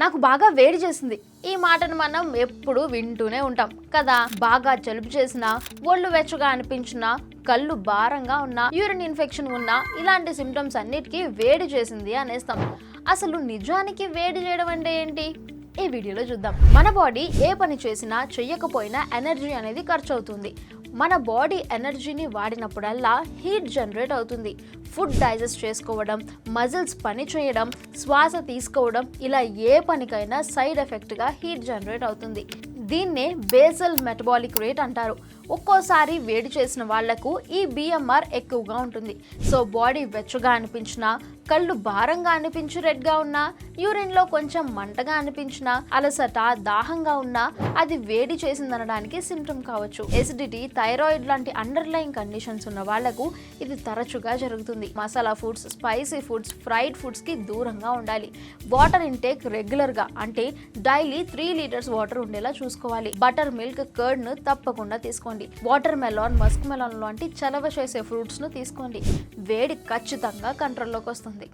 నాకు బాగా వేడి చేసింది. ఈ మాటను మనం ఎప్పుడు వింటూనే ఉంటాం కదా. బాగా జలుబు చేసినా ఒళ్ళు వెచ్చగా అనిపించినా కళ్ళు భారంగా ఉన్నా యూరిన్ ఇన్ఫెక్షన్ ఉన్నా ఇలాంటి సిమ్టమ్స్ అన్నిటికీ వేడి చేసింది అనేస్తాం. అసలు నిజానికి వేడి చేయడం అంటే ఏంటి? ఈ వీడియోలో చూద్దాం. మన బాడీ ఏ పని చేసినా చెయ్యకపోయినా ఎనర్జీ అనేది ఖర్చు అవుతుంది మన బాడీ ఎనర్జీని వాడినప్పుడల్లా హీట్ జనరేట్ అవుతుంది. ఫుడ్ డైజెస్ట్ చేసుకోవడం మజిల్స్ పని చేయడం శ్వాస తీసుకోవడం ఇలా ఏ పనికైనా సైడ్ ఎఫెక్ట్గా హీట్ జనరేట్ అవుతుంది. దీన్నే బేసల్ మెటబాలిక్ రేట్ అంటారు. ఒక్కోసారి వేడి చేసిన వాళ్ళకు ఈ బిఎంఆర్ ఎక్కువగా ఉంటుంది. సో బాడీ వెచ్చగా అనిపించినా కళ్ళు భారంగా అనిపించి రెడ్గా ఉన్నా యూరిన్లో కొంచెం మంటగా అనిపించినా అలసట దాహంగా ఉన్నా అది వేడి చేసిందనడానికి సిమ్టమ్ కావచ్చు. ఎసిడిటీ థైరాయిడ్ లాంటి అండర్లైన్ కండిషన్స్ ఉన్న వాళ్ళకు ఇది తరచుగా జరుగుతుంది. Masala foods spicy foods fried ఫుడ్స్కి దూరంగా ఉండాలి. వాటర్ ఇంటేక్ రెగ్యులర్గా అంటే డైలీ త్రీ లీటర్స్ వాటర్ ఉండేలా చూసుకోవాలి. బటర్ మిల్క్ కర్డ్ను తప్పకుండా తీసుకోండి. వాటర్ మెలాన్ మస్క్ మెలాన్ లాంటి చలవ చేసే ఫ్రూట్స్ను తీసుకోండి. వేడి ఖచ్చితంగా కంట్రోల్లోకి వస్తుంది.